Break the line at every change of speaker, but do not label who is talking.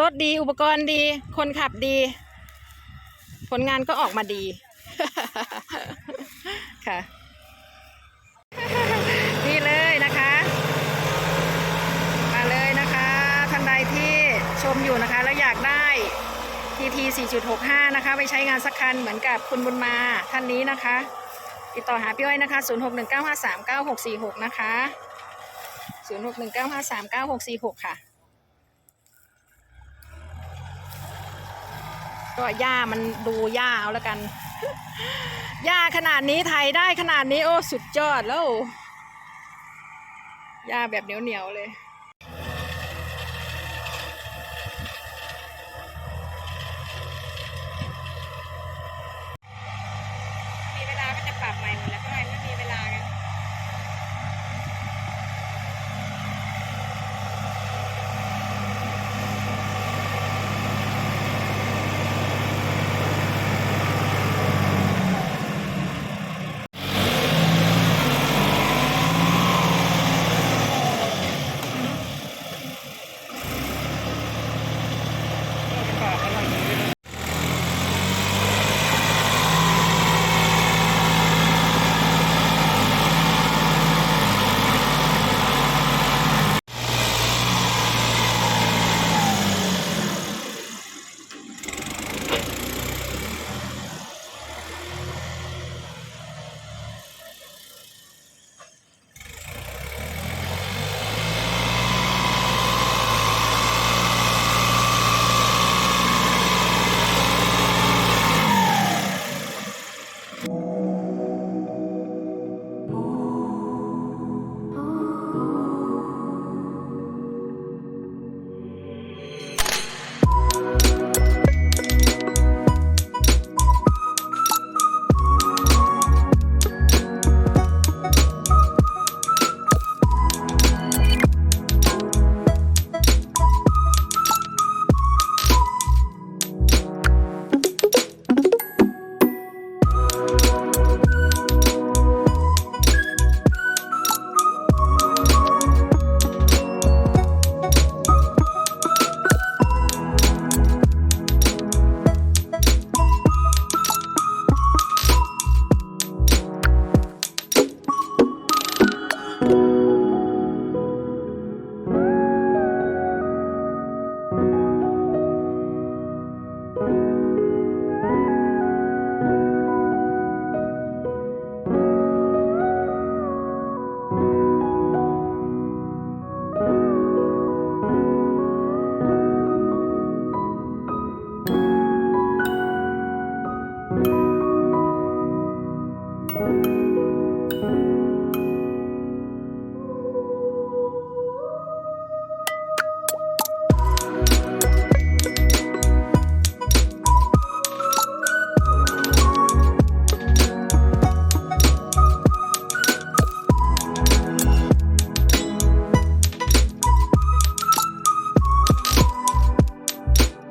รถดีอุปกรณ์ดี คนขับดี ผลงานก็ออกมาดี ค่ะ นี่เลยนะคะ มาเลยนะคะท่านใดที่ชมอยู่นะคะ แล้วอยากได้ TT 4.65 นะคะ ไปใช้งานสักคันเหมือนกับคุณบุญมาท่านนี้นะคะ ติดต่อหาพี่อ้อยนะคะ 0619539646 นะคะ 0619539646ค่ะ ก็หญ้ามันดูหญ้าเอาแล้วกันหญ้าขนาดนี้ไทยได้ขนาดนี้โอ้ สุดยอดแล้วหญ้าแบบเหนียวๆเลย